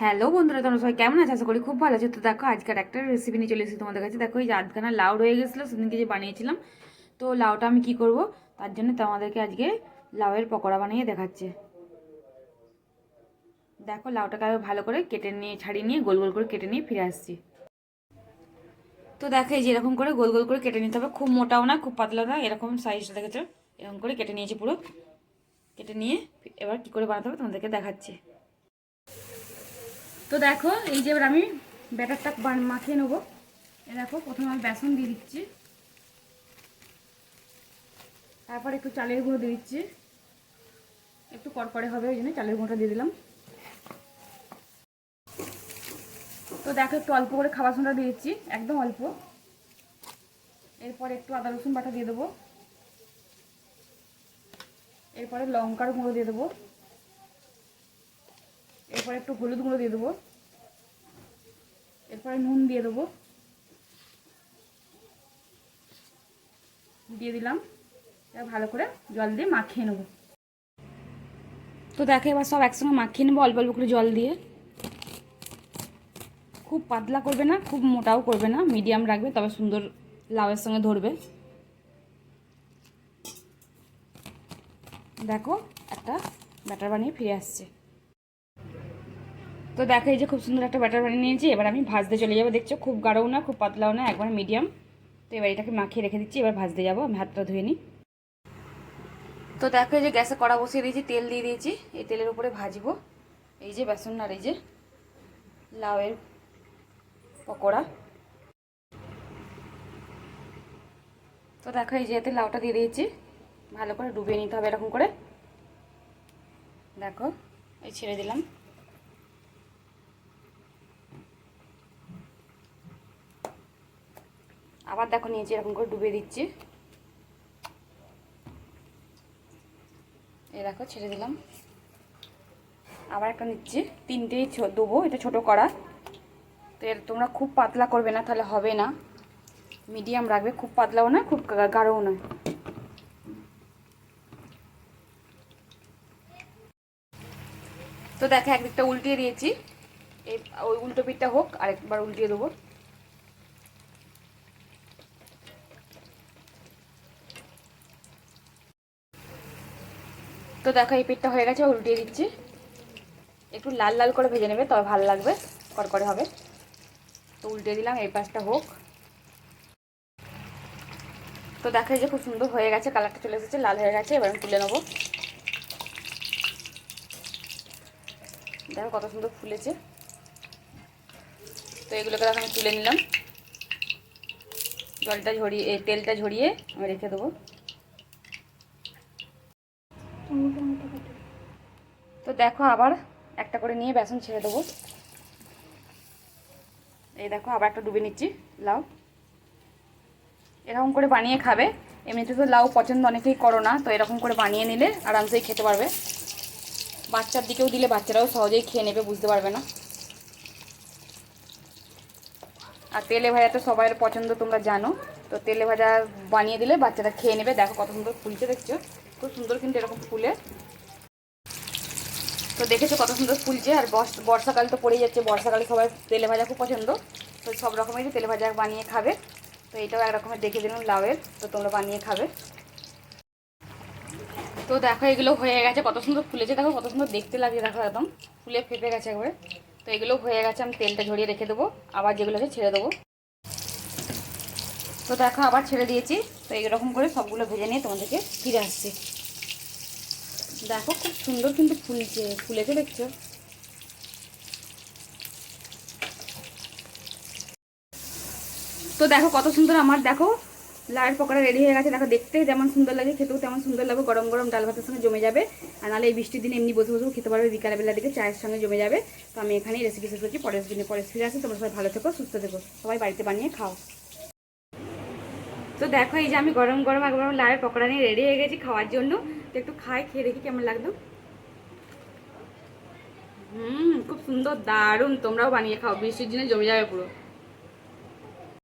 Hello বন্ধুরা, তোমরা সবাই কেমন আছে? আশা করি খুব ভালো আছে। তো দেখো, আজকের একটা রেসিপি নিয়ে চলে এসেছি তোমাদের কাছে। দেখো, এই যে আধখানা লাউ রয়ে গেছিল, সেদিনকে যে বানিয়েছিলাম। তো লাউটা আমি কি করব? তার জন্য তোমাদেরকে আজকে লাউয়ের পকোড়া বানিয়ে দেখাচ্ছে। দেখো, লাউটাকে আমি ভালো করে কেটে নিয়ে, ছাড়িয়ে নিয়ে, গোল গোল করে কেটে নিয়ে ফিরে আসছি। তো দেখো, এই যে এরকম করে গোল গোল করে কেটে নিতে হবে। খুব মোটাও না, খুব পাতলাও না, এরকম সাইজটা দেখেছ? এরকম করে কেটে নিয়েছি পুরো। কেটে নিয়ে, এবার কী করে বানাতে হবে তোমাদেরকে দেখাচ্ছি। তো দেখো, এই যে এবার আমি ব্যাটারটা মাখিয়ে নেব। এ দেখো, প্রথমে আমি বেসন দিয়ে দিচ্ছি। তারপর একটু চালের গুঁড়ো দিয়ে দিচ্ছি। একটু কড়কড়ে হবে, ওই জন্য চালের গুঁড়োটা দিয়ে দিলাম। তো দেখো, একটু অল্প করে খাবার সোনা দিয়ে দিচ্ছি, একদম অল্প। এরপর একটু আদা, রসুন বাটা দিয়ে দেবো। এরপরে লঙ্কার গুঁড়ো দিয়ে দেবো। এরপরে একটু হলুদ গুঁড়ো দিয়ে দেবো। এরপরে নুন দিয়ে দেবো। দিয়ে দিলাম। ভালো করে জল দিয়ে মাখিয়ে নেব। তো দেখো, এবার সব একসঙ্গে মাখিয়ে নেব, অল্প অল্প করে জল দিয়ে। খুব পাতলা করবে না, খুব মোটাও করবে না, মিডিয়াম রাখবে, তবে সুন্দর লাউয়ের সঙ্গে ধরবে। দেখো, একটা ব্যাটার বানিয়ে ফিরে আসছে। তো দেখো এই যে খুব সুন্দর একটা ব্যাটার বানিয়ে নিয়েছি, এবার আমি ভাজতে চলে যাব। দেখছ, খুব গাঢ়ও না, খুব পাতলাও না, একবার মিডিয়াম তো এবার এটাকে মাখিয়ে রেখে দিচ্ছি, এবার ভাজতে যাব, আমি হাতটা ধুয়ে নিই। তো দেখো, এই যে গ্যাসে কড়া বসিয়ে দিয়েছি, তেল দিয়ে দিয়েছি, এই তেলের উপরে ভাজবো। এই যে বেসন আর এই যে লাউয়ের পকোড়া। তো দেখো, এই যে এতে লাউটা দিয়ে দিয়েছি, ভালো করে ডুবিয়ে নিতে হবে এরকম করে। দেখো, এই ছেড়ে দিলাম। আবার দেখো নিয়েছি এরকম করে ডুবিয়ে দিচ্ছি। এই দেখো, ছেড়ে দিলাম। আবার একটা নিচ্ছি। তিনটেই দেবো, এটা ছোট কড়া তো এর তোমরা খুব পাতলা করবে না, তাহলে হবে না। মিডিয়াম রাখবে, খুব পাতলাও না, খুব গাঢ়ও না। তো দেখো একদিকটা উল্টিয়ে দিয়েছি। এই ওই উল্টো পিঠটা হোক, আরেকবার উল্টিয়ে দেবো। তো দেখো, এই পিঠটা হয়ে গেছে উল্টিয়ে দিচ্ছি। একটু লাল লাল করে ভেজে নেবে, তবে ভালো লাগবে, কড়কড়ে হবে। তো উল্টে দিলাম, এই পাশটা হোক। তো দেখা যে খুব সুন্দর হয়ে গেছে, কালারটা চলে এসেছে, লাল হয়ে গেছে, এবার আমি তুলে নেব। দেখো, কত সুন্দর ফুলেছে। তো এগুলোকে দেখো, আমি তুলে নিলাম। জলটা ঝরিয়ে তেলটা ঝরিয়ে আমি রেখে দেবো। তো দেখো আবার একটা করে নিয়ে বেসন ছেড়ে দেবো। এই দেখো আবার একটা ডুবে নিচ্ছি, লাউ। এরকম করে বানিয়ে খাবে। এমনিতে তো লাউ পছন্দ অনেকেই করো না, তো এরকম করে বানিয়ে নিলে আরামসেই খেতে পারবে। বাচ্চার দিকেও দিলে বাচ্চারাও সহজেই খেয়ে নেবে, বুঝতে পারবে না। আর তেলে ভাজা তো সবাই পছন্দ, তোমরা জানো। তো তেলে ভাজা বানিয়ে দিলে বাচ্চারা খেয়ে নেবে। দেখো কত সুন্দর ফুলছে, দেখছ? খুব সুন্দর কিন্তু এরকম ফুলে। তো দেখেছ কত সুন্দর ফুলছে, আর বর্ষাকাল তো পড়ে যাচ্ছে, বর্ষাকালে সবাই তেলে ভাজা খুব পছন্দ। তো সব রকমেরই তেলে ভাজা বানিয়ে খাবে। তো এটাও এক রকমের দেখে দিলাম লাউয়ের, তো তোমরা বানিয়ে খাবে। তো দেখো এগুলো হয়ে গেছে, কত সুন্দর ফুলেছে, দেখো কত সুন্দর দেখতে লাগছে, দেখো একদম। ফুলে ফেপে গেছে একবারে। তো এগুলো হয়ে গেছে, আমি তেলটা ঝরিয়ে রেখে দেবো, আবার যেগুলো আছে ছেড়ে দেবো। তো দেখো, আবার ছেড়ে দিয়েছি। তো এইরকম করে সবগুলো ভেজে নিয়ে তোমাদেরকে ফিরে আসছি। দেখো, খুব সুন্দর কিন্তু ফুলছে ফুলেছে। দেখছ তো দেখো, কত সুন্দর আমার, দেখো লাল পকোড়া রেডি হয়ে গেছে। দেখো দেখতে যেমন সুন্দর লাগে, খেতেও তেমন সুন্দর লাগবে। গরম গরম ডাল ভাতের সঙ্গে জমে যাবে। আর নাহলে এই বৃষ্টির দিনে এমনি বসে বসেও খেতে পারবে বিকালবেলা দিকে চায়ের সঙ্গে জমে যাবে। তো আমি এখানেই রেসিপি শেষ করছি। পরের দিনে পরে ফিরে আসি তোমরা সবাই ভালো থেকো, সুস্থ থেকো। সবাই বাড়িতে বানিয়ে খাও। তো দেখো, এই যে আমি গরম গরম একবার লাভের পকোড়া নিয়ে রেডি হয়ে গেছি খাওয়ার জন্য। তো একটু খাই, খেয়ে দেখি কেমন লাগল। হুম, খুব সুন্দর, দারুণ। তোমরাও বানিয়ে খাও, বৃষ্টির জন্য জমে যাবে পুরো।